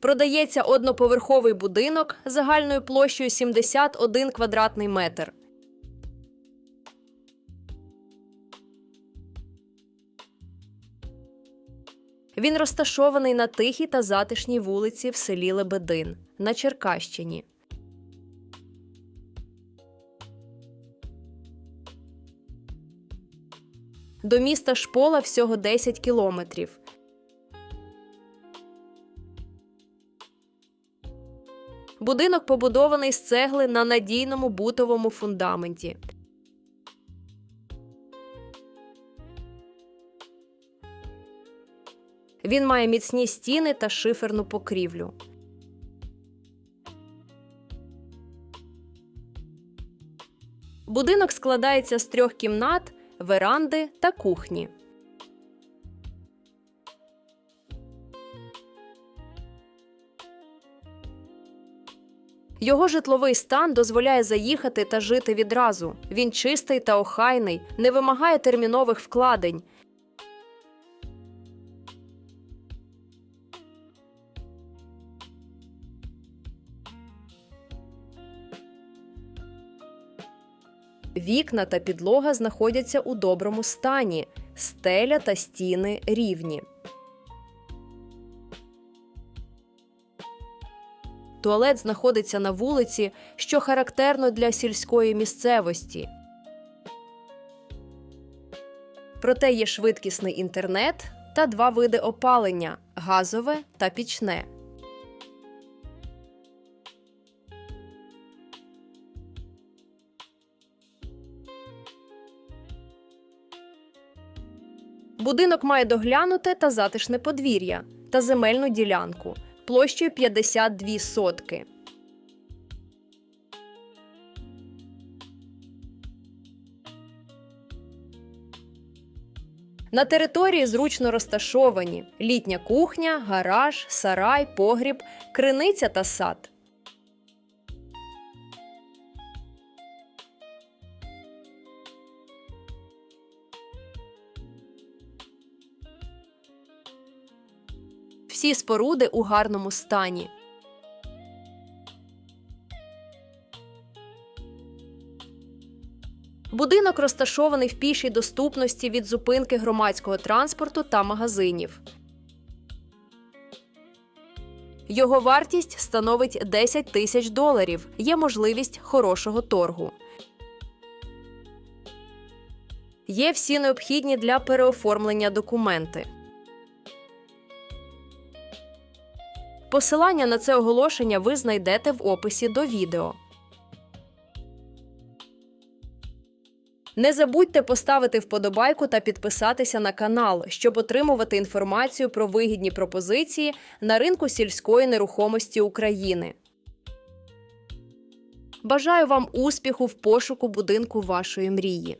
Продається одноповерховий будинок загальною площею 71 квадратний метр. Він розташований на тихій та затишній вулиці в селі Лебедин на Черкащині. До міста Шпола всього 10 кілометрів. Будинок побудований з цегли на надійному бутовому фундаменті. Він має міцні стіни та шиферну покрівлю. Будинок складається з трьох кімнат, веранди та кухні. Його житловий стан дозволяє заїхати та жити відразу. Він чистий та охайний, не вимагає термінових вкладень. Вікна та підлога знаходяться у доброму стані, стеля та стіни рівні. Туалет знаходиться на вулиці, що характерно для сільської місцевості. Проте є швидкісний інтернет та два види опалення газове та пічне. Будинок має доглянуте та затишне подвір'я та земельну ділянку площею 52 сотки. На території зручно розташовані літня кухня, гараж, сарай, погріб, криниця та сад. Всі споруди у гарному стані. Будинок розташований в пішій доступності від зупинки громадського транспорту та магазинів. Його вартість становить 10 тисяч доларів. Є можливість хорошого торгу. Є всі необхідні для переоформлення документи. Посилання на це оголошення ви знайдете в описі до відео. Не забудьте поставити вподобайку та підписатися на канал, щоб отримувати інформацію про вигідні пропозиції на ринку сільської нерухомості України. Бажаю вам успіху в пошуку будинку вашої мрії.